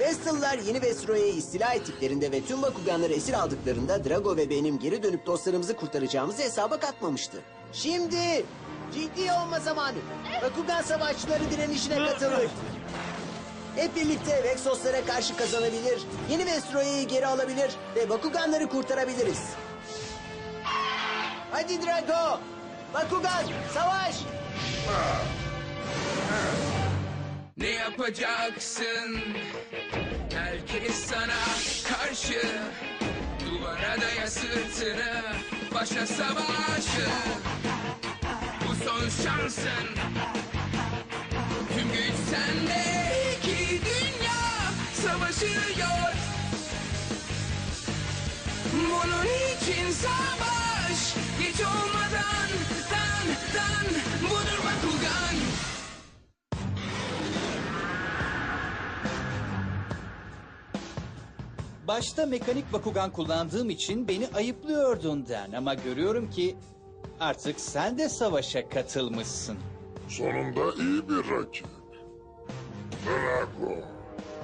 Vestal'lar yeni Vestroya'yı istila ettiklerinde ve tüm Bakuganları esir aldıklarında Drago ve benim geri dönüp dostlarımızı kurtaracağımızı hesaba katmamıştı. Şimdi ciddi olma zamanı. Bakugan savaşçıları direnişine katılır. Hep birlikte Vexoslara karşı kazanabilir, yeni Vestroya'yı geri alabilir ve Bakuganları kurtarabiliriz. Hadi Drago! Bakugan, savaş! Ne yapacaksın? Herkes sana karşı Duvara daya sırtını Başa savaşı. Bu son şansın. Tüm güç sende İki dünya savaşıyor. Bunun için savaş Geç olmadan Dan dan Budur Bakugan Başta mekanik Bakugan kullandığım için beni ayıplıyordun Den ama görüyorum ki artık sen de savaşa katılmışsın. Sonunda iyi bir rakip. Drago.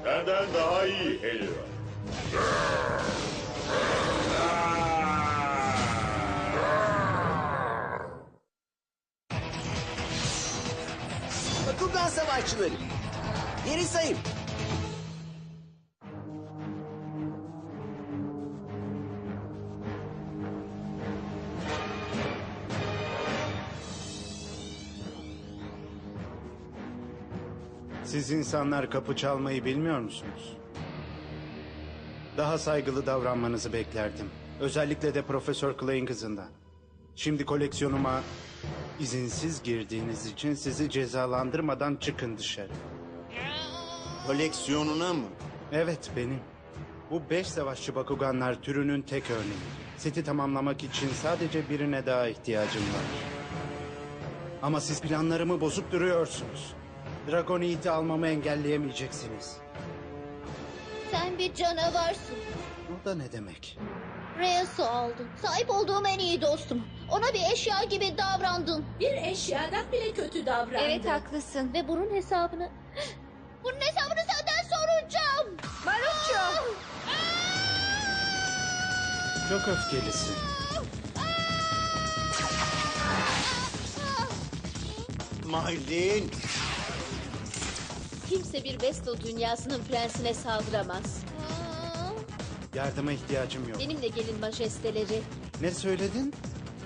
Benden daha iyi Helio. Bakugan savaşçıları. Geri sayım. Siz insanlar kapı çalmayı bilmiyor musunuz? Daha saygılı davranmanızı beklerdim. Özellikle de Profesör Clay'in kızından. Şimdi koleksiyonuma izinsiz girdiğiniz için sizi cezalandırmadan çıkın dışarı. Koleksiyonuna mı? Evet benim. Bu beş savaşçı Bakuganlar türünün tek örneği. Seti tamamlamak için sadece birine daha ihtiyacım var. Ama siz planlarımı bozup duruyorsunuz. Dragonite'i almamı engelleyemeyeceksiniz. Sen bir canavarsın. O da ne demek? Reyes'i aldın. Sahip olduğum en iyi dostum. Ona bir eşya gibi davrandın. Bir eşyadan bile kötü davrandı. Evet haklısın. Ve bunun hesabını... Bunun hesabını senden soracağım. Marucho. Çok öfkelisin. Maylin. Kimse bir Vestal dünyasının prensine saldıramaz. Yardıma ihtiyacım yok. Benimle gelin majesteleri. Ne söyledin?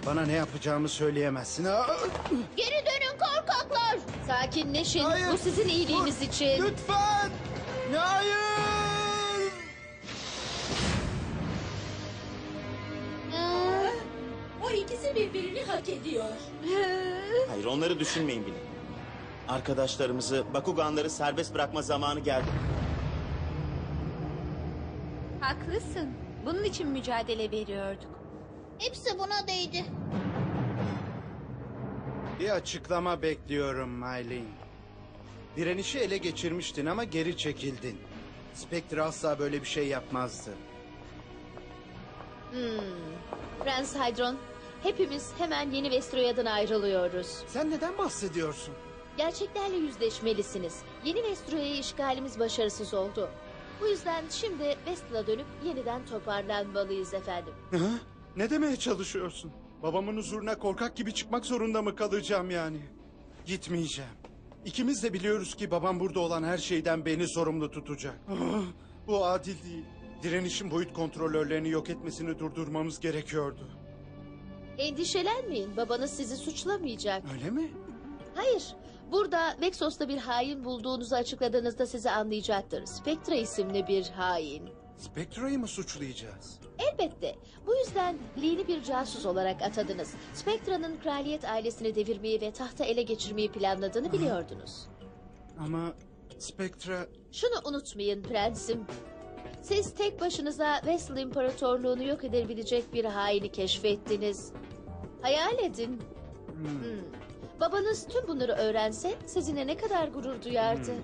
Bana ne yapacağımı söyleyemezsin. Aa! Geri dönün korkaklar. Sakinleşin. Bu sizin iyiliğiniz için. Lütfen! Hayır! O ikisi birbirini hak ediyor. Hayır onları düşünmeyin bile. Arkadaşlarımızı, Bakuganları serbest bırakma zamanı geldi. Haklısın. Bunun için mücadele veriyorduk. Hepsi buna değdi. Bir açıklama bekliyorum Maylin. Direnişi ele geçirmiştin ama geri çekildin. Spectre asla böyle bir şey yapmazdı. Prens Hydron, hepimiz hemen yeni Vestroya'dan ayrılıyoruz. Sen neden bahsediyorsun? Gerçeklerle yüzleşmelisiniz. Yeni Vestroya'yı işgalimiz başarısız oldu. Bu yüzden şimdi Vestal'a dönüp yeniden toparlanmalıyız efendim. Hı? Ne demeye çalışıyorsun? Babamın huzuruna korkak gibi çıkmak zorunda mı kalacağım yani? Gitmeyeceğim. İkimiz de biliyoruz ki babam burada olan her şeyden beni sorumlu tutacak. Ah, Bu adil değil. Direnişin boyut kontrolörlerini yok etmesini durdurmamız gerekiyordu. Endişelenmeyin, babanız sizi suçlamayacak. Öyle mi? Hayır, burada Vexos'ta bir hain bulduğunuzu açıkladığınızda sizi anlayacaktır. Spectra isimli bir hain. Spectre'yi mı suçlayacağız? Elbette. Bu yüzden Lee'ni bir casus olarak atadınız. Spectra'nın kraliyet ailesini devirmeyi ve tahta ele geçirmeyi planladığını biliyordunuz. Ama Spectre... Şunu unutmayın prensim. Siz tek başınıza Vestal İmparatorluğunu yok edebilecek bir haini keşfettiniz. Hayal edin. Hmm. Babanız tüm bunları öğrense sizinle ne kadar gurur duyardı.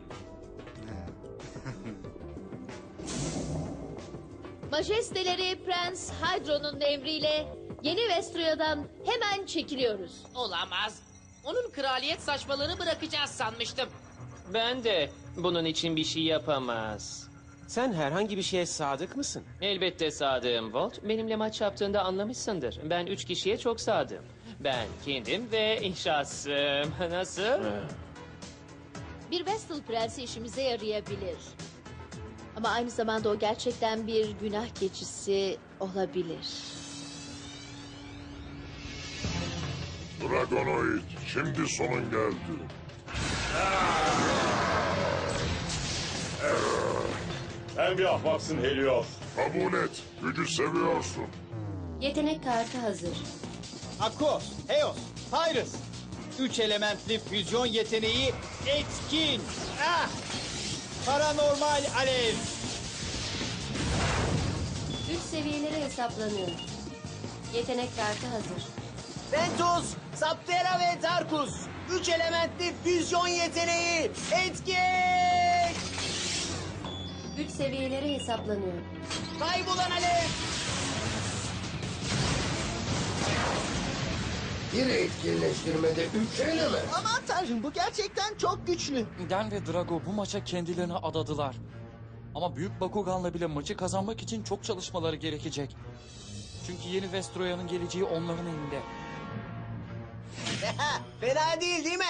Majesteleri Prens Hydro'nun emriyle yeni Vestroya'dan hemen çekiliyoruz. Olamaz. Onun kraliyet saçmalığını bırakacağız sanmıştım. Ben de bunun için bir şey yapamaz. Sen herhangi bir şeye sadık mısın? Elbette sadığım Volt. Benimle maç yaptığında anlamışsındır. Ben üç kişiye çok sadığım. Ben kendim ve inşasım. Nasıl? Bir Vestal prensi işimize yarayabilir. Ama aynı zamanda o gerçekten bir günah keçisi olabilir. Dragonoid, şimdi sonun geldi. Sen bir ahmaksın Helios. Kabul et, gücü seviyorsun. Yetenek kartı hazır. Akos, Heos, Pyrus. Üç elementli füzyon yeteneği etkin. Ah! Paranormal alev. Güç seviyeleri hesaplanıyor. Yetenek kartı hazır. Ventus, Saptera ve Darkus. Üç elementli füzyon yeteneği. Etkin! Güç seviyeleri hesaplanıyor. Kaybolan alev. Bir etkinleştirmede üç element. Aman tanrım bu gerçekten çok güçlü. Den ve Drago bu maça kendilerini adadılar. Ama Büyük Bakugan'la bile maçı kazanmak için çok çalışmaları gerekecek. Çünkü yeni Vestroya'nın geleceği onların elinde. Fena değil değil mi?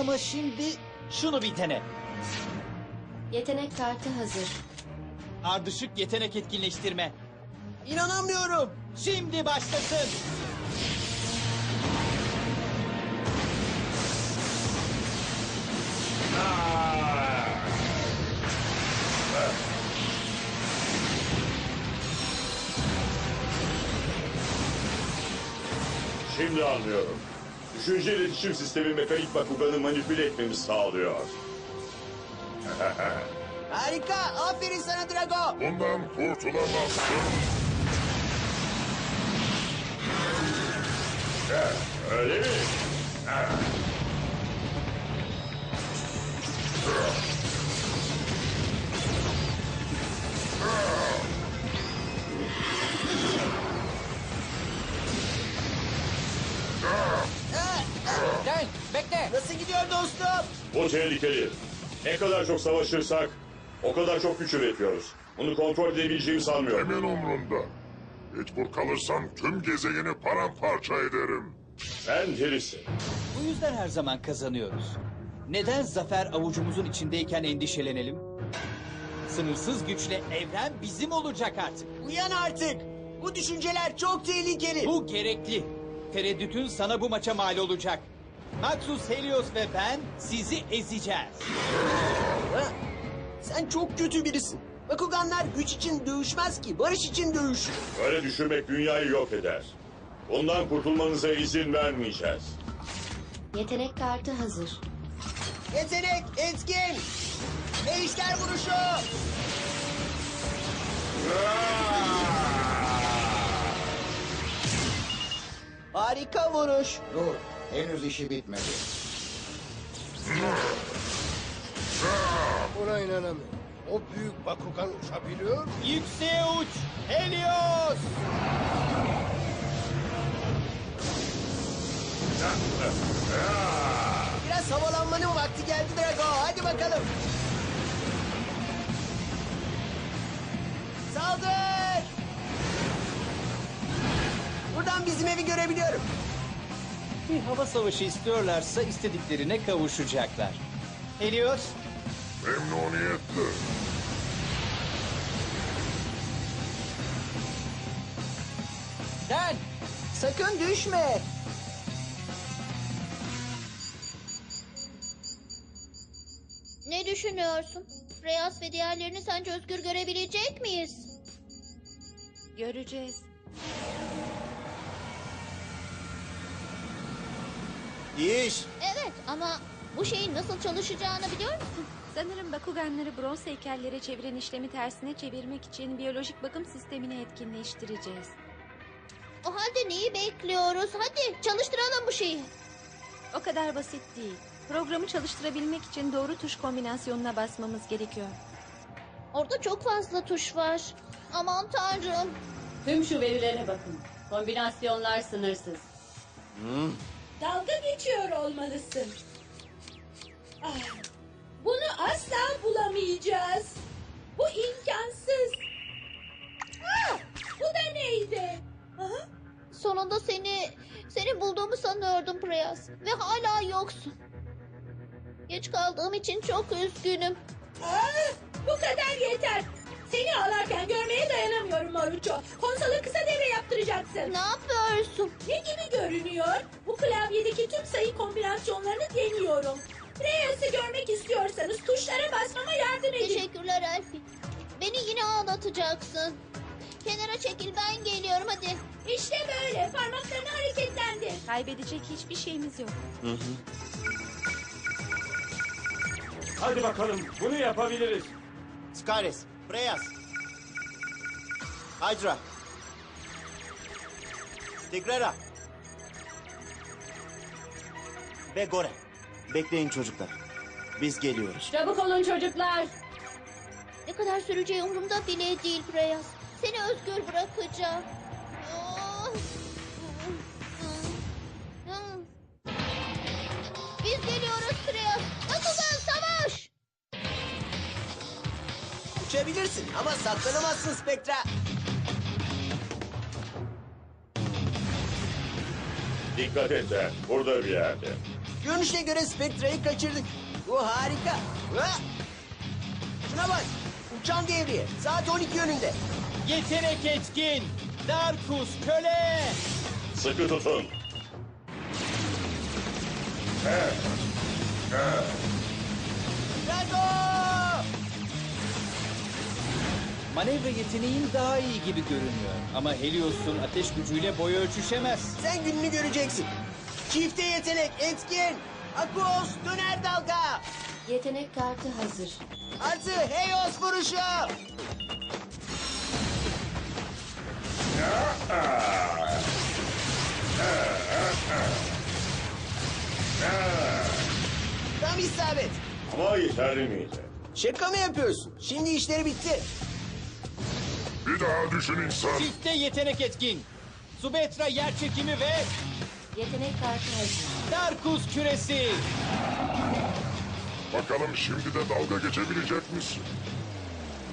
Ama şimdi şunu bir dene. Yetenek kartı hazır. Ardışık yetenek etkinleştirme. İnanamıyorum. Şimdi başlasın. Şimdi anlıyorum. Düşünce iletişim sistemi mekanik Bakugan'ı manipüle etmemi sağlıyor. Harika. Aferin sana Drago. Bundan kurtulamazsın. Öyle mi? Den Bu tehlikeli. Ne kadar çok savaşırsak o kadar çok güç üretiyoruz. Bunu kontrol edebileceğimi sanmıyorum. Emin umrunda. Mecbur kalırsam tüm gezegeni paramparça ederim. Sen delisin. Bu yüzden her zaman kazanıyoruz. Neden zafer avucumuzun içindeyken endişelenelim? Sınırsız güçle evren bizim olacak artık. Uyan artık. Bu düşünceler çok tehlikeli. Bu gerekli. Tereddütün sana bu maça mal olacak. Maxus Helios ve ben sizi ezeceğiz. Ha? Sen çok kötü birisin. Bakuganlar güç için dövüşmez ki, barış için dövüşür. Böyle düşünmek dünyayı yok eder. Bundan kurtulmanıza izin vermeyeceğiz. Yetenek kartı hazır. Yetenek, etkin. Ejder vuruşu. Harika vuruş. Dur, henüz işi bitmedi. Buna inanamıyorum. O büyük Bakugan uçabiliyor. Yükseğe uç Helios! Biraz havalanmanın vakti geldi Drago. Hadi bakalım. Saldır! Buradan bizim evi görebiliyorum. Bir hava savaşı istiyorlarsa istediklerine kavuşacaklar. Helios, Memnuniyetle. Den Sakın düşme. Ne düşünüyorsun? Reyas ve diğerlerini sence özgür görebilecek miyiz? Göreceğiz. İş. Evet ama bu şeyin nasıl çalışacağını biliyor musun? Sanırım Bakuganları bronz heykellere çeviren işlemi tersine çevirmek için biyolojik bakım sistemini etkinleştireceğiz. O halde neyi bekliyoruz? Hadi çalıştıralım bu şeyi. O kadar basit değil. Programı çalıştırabilmek için doğru tuş kombinasyonuna basmamız gerekiyor. Orada çok fazla tuş var. Aman tanrım. Tüm şu verilere bakın. Kombinasyonlar sınırsız dalga geçiyor olmalısın. Ah, bunu asla bulamayacağız. Bu imkansız. Ah, bu da neydi? Aha. Sonunda seni seni bulduğumu sanıyordum Preyas ve hala yoksun. Geç kaldığım için çok üzgünüm. Ah, bu kadar yeter. Seni ağlarken görmeye dayanamıyorum Maruço. Konsola kısa devre yaptıracaksın. Ne yapıyorsun? Ne gibi görünüyor? Bu klavyedeki tüm sayı kombinasyonlarını deniyorum. Reyes'i görmek istiyorsanız tuşlara basmama yardım edin. Teşekkürler Alfie. Beni yine ağlatacaksın. Kenara çekil ben geliyorum hadi. İşte böyle parmaklarını hareketlendir. Kaybedecek hiçbir şeyimiz yok. Hı hı. Hadi bakalım bunu yapabiliriz. Skyres, Preyas. Hydra. Tigrera. Ve Gore. Bekleyin çocuklar. Biz geliyoruz. Çabuk olun çocuklar. Ne kadar süreceği umurumda bile değil Preyas. Seni özgür bırakacağım. Uçabilirsin ama saklanamazsın Spectra. Dikkat et de burada bir yerde. Görünüşe göre Spectra'yı kaçırdık. Bu harika. Ha! Şuna bak. Uçan devriye. Saat 12 yönünde. Yetenek etkin. Darkus köle. Sıkı tutun. Drago! Manevra yeteneğin daha iyi gibi görünüyor. Ama Helios'un ateş gücüyle boy ölçüşemez. Sen gününü göreceksin. Çifte yetenek etkin. Akos döner dalga. Yetenek kartı hazır. Artı Heyos vuruşu. Tam isabet. Ama yeterli miydi? Şaka mı yapıyorsun? Şimdi işleri bitti. Bir daha düşün insan. Çifte yetenek etkin. Subetra yer çekimi ve Yetenek kartı hazır. Darkus küresi. Bakalım şimdi de dalga geçebilecek misin?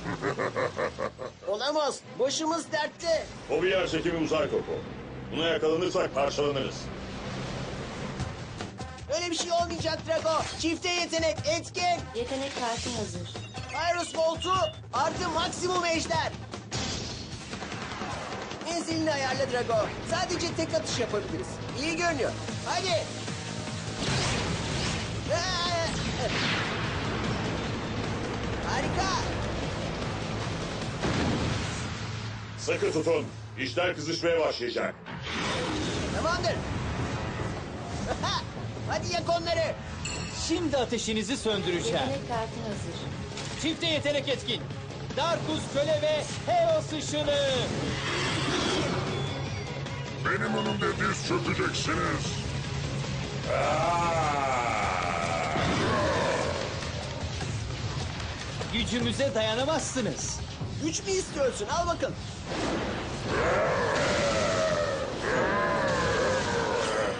Olamaz. Başımız dertte. O bir yer çekimi uzay topu. Buna yakalanırsak parçalanırız. Öyle bir şey olmayacak Drago. Çifte yetenek etkin. Yetenek kartı hazır. Iris Volt'u artı maksimum ejder. Menzilini ayarla Drago. Sadece tek atış yapabiliriz. İyi görünüyor. Hadi. Harika. Sıkı tutun. İşler kızışmaya başlayacak. Tamamdır. Hadi yak onları. Şimdi ateşinizi söndüreceğim. Yetenek kartı hazır. Çifte yetenek etkin. Darkus köle ve Heos ışını. Benim önümde diz çökeceksiniz. Gücümüze dayanamazsınız. Güç mü istiyorsun? Al bakın.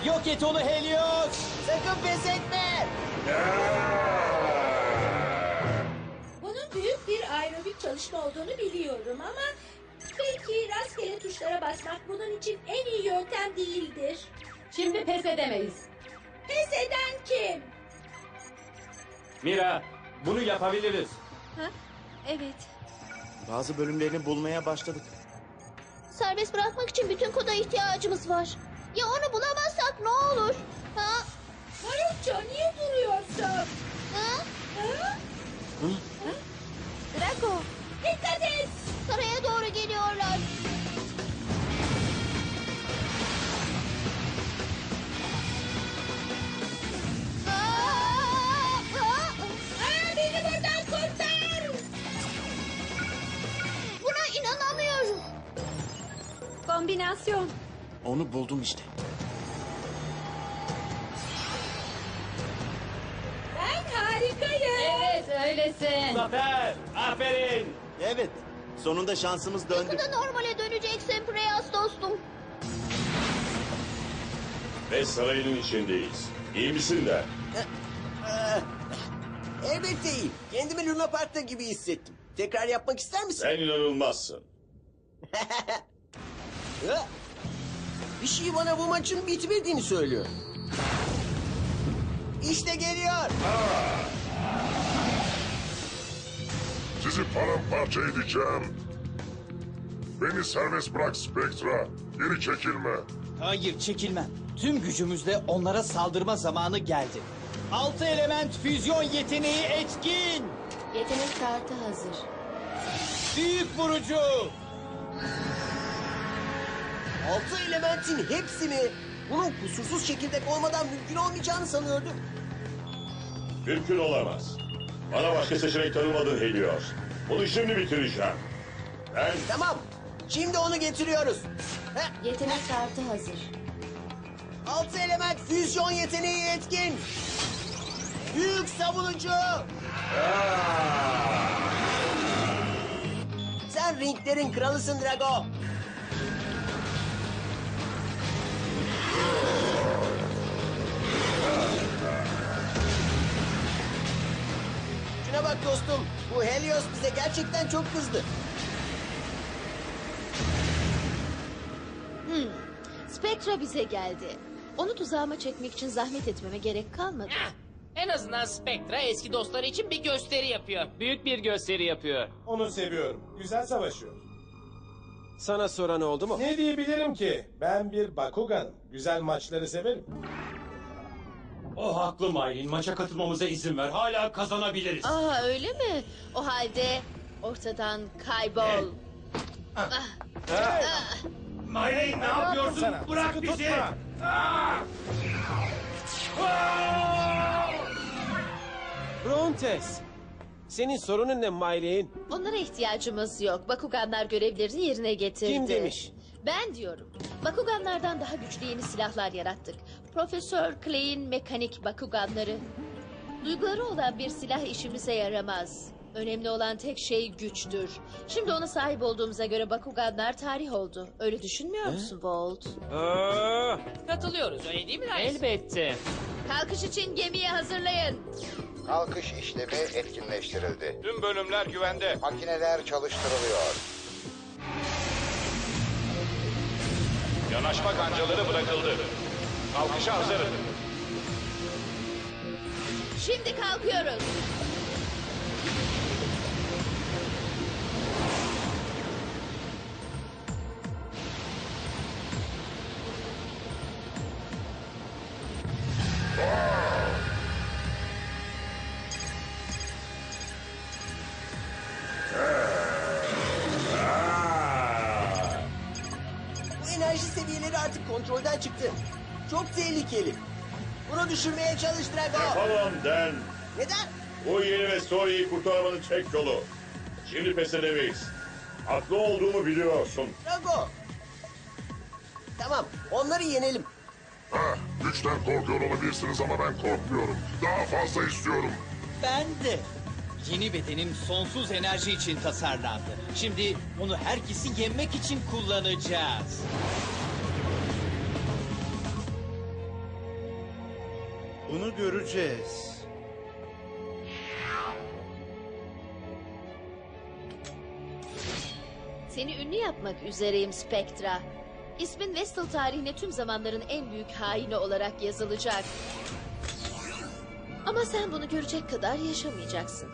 Yok et onu Helios. Sakın pes etme. Bunun büyük bir aerobik çalışma olduğunu biliyorum ama... Belki rastgele tuşlara basmak bunun için en iyi yöntem değildir. Şimdi pes edemeyiz. Pes eden kim? Mira, bunu yapabiliriz. Ha? Evet. Bazı bölümlerini bulmaya başladık. Serbest bırakmak için bütün koda ihtiyacımız var. Ya onu bulamazsak ne olur? Ha? Maruço niye duruyorsun? Ha? Ha? Drago. Dikkat et! Saraya doğru geliyorlar. Aa! Aa! Aa, beni buradan kurtar! Buna inanamıyorum. Kombinasyon. Onu buldum işte. Ben harikayım. Evet öylesin. Zafer, aferin. Evet. Sonunda şansımız döndü. Yakında normale döneceksin Preyas dostum. Ve sarayının içindeyiz. İyi misin de? Elbette iyi. Kendimi Luna Park'ta gibi hissettim. Tekrar yapmak ister misin? Sen inanılmazsın. Hı? Bir şey bana bu maçın bitmediğini söylüyor. İşte geliyor. Sizi paramparça edeceğim. Beni serbest bırak Spectra. Geri çekilme. Hayır çekilmem. Tüm gücümüzle onlara saldırma zamanı geldi. Altı element füzyon yeteneği etkin. Yetenek kartı hazır. Büyük vurucu. Altı elementin hepsi mi? Bunun kusursuz çekirdek olmadan mümkün olmayacağını sanıyordum. Mümkün olamaz. Bana başka seçenek tanımadın Helios. Bunu şimdi bitireceğim. Ben Tamam. Şimdi onu getiriyoruz. Heh, Yetenek kartı hazır. altı element füzyon yeteneği etkin. Büyük savunucu. Sen ringlerin kralısın Drago. Şuna bak dostum. Bu Helios bize gerçekten çok kızdı. Hmm. Spectra bize geldi. Onu tuzağıma çekmek için zahmet etmeme gerek kalmadı. En azından Spectra eski dostları için bir gösteri yapıyor. Büyük bir gösteri yapıyor. Onu seviyorum. Güzel savaşıyor. Sana soran oldu mu? Ne diyebilirim ki? Ben bir Bakugan. Güzel maçları severim. O haklı Maylin. Maça katılmamıza izin ver. Hala kazanabiliriz. Aa öyle mi? O halde ortadan kaybol. Ah. Ah. Maylin ne yapıyorsun? sana? Bırak Sıkı bizi. tutma. Brontes. Senin sorunun ne Mayleğin? Onlara ihtiyacımız yok. Bakuganlar görevlerini yerine getirdi. Kim demiş? Ben diyorum. Bakuganlardan daha güçlü yeni silahlar yarattık. Profesör Clay'in mekanik Bakuganları. Duyguları olan bir silah işimize yaramaz. Önemli olan tek şey güçtür. Şimdi ona sahip olduğumuza göre Bakuganlar tarih oldu. Öyle düşünmüyor musun Volt? Katılıyoruz öyle değil mi Elbette. Kalkış için gemiyi hazırlayın. Kalkış işlemi etkinleştirildi. Tüm bölümler güvende. Makineler çalıştırılıyor. Yanaşma kancaları bırakıldı. Kalkışa hazırız. Şimdi kalkıyoruz. Bu enerji seviyeleri artık kontrolden çıktı. Çok tehlikeli. Bunu düşürmeye çalış Drago. yapamam Den. Neden? Bu yeni ve Story'yi kurtarmanın tek yolu. Şimdi pes edemeyiz. Haklı olduğumu biliyorsun. Drago. Tamam, onları yenelim. Heh, güçten korkuyor olabilirsiniz ama ben korkmuyorum. Daha fazla istiyorum. Ben de. Yeni bedenim sonsuz enerji için tasarlandı. Şimdi onu herkesi yenmek için kullanacağız. Bunu göreceğiz. Seni ünlü yapmak üzereyim Spectra. İsmin Vestal tarihine tüm zamanların en büyük haini olarak yazılacak. Ama sen bunu görecek kadar yaşamayacaksın.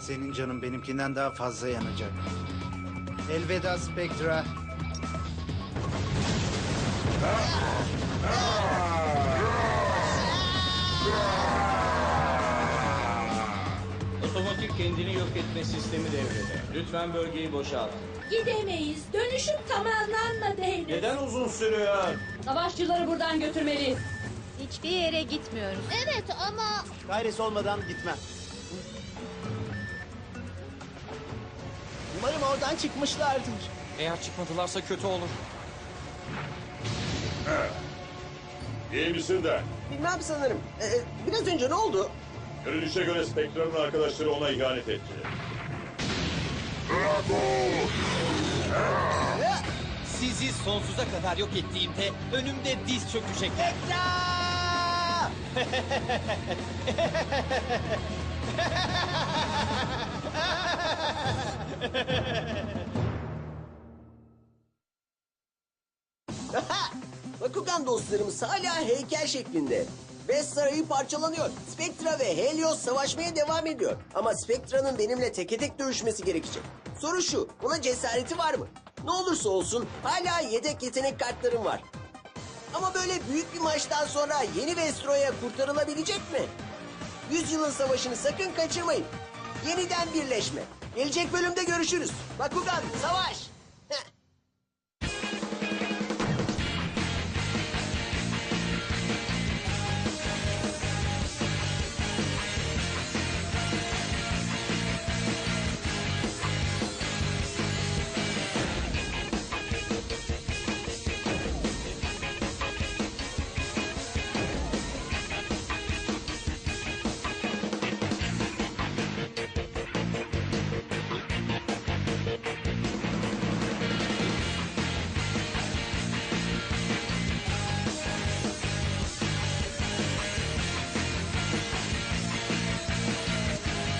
Senin canın benimkinden daha fazla yanacak. Elveda Spectra. Otomatik kendini yok etme sistemi devrede. Lütfen bölgeyi boşalt. Gidemeyiz. Dönüşüm tamamlanmadı henüz. Neden uzun sürüyor? Savaşçıları buradan götürmeliyiz. Hiçbir yere gitmiyoruz. Evet ama... Gayres olmadan gitmem. Umarım oradan çıkmışlardır. Eğer çıkmadılarsa kötü olur. İyi misin Den? Bilmem sanırım. Ee, biraz önce ne oldu? Görünüşe göre Spectra'nın arkadaşları ona ihanet etti. Drago! Sizi sonsuza kadar yok ettiğimde önümde diz çökecekler. Spectra! Bakugan dostlarımız hala heykel şeklinde. Ve sarayı parçalanıyor. Spectra ve Helios savaşmaya devam ediyor. Ama Spectra'nın benimle teke tek dövüşmesi gerekecek. Soru şu, buna cesareti var mı? Ne olursa olsun hala yedek yetenek kartlarım var. Ama böyle büyük bir maçtan sonra yeni Vestro'ya kurtarılabilecek mi? Yüzyılın savaşını sakın kaçırmayın. Yeniden birleşme. Gelecek bölümde görüşürüz. Bakugan, savaş!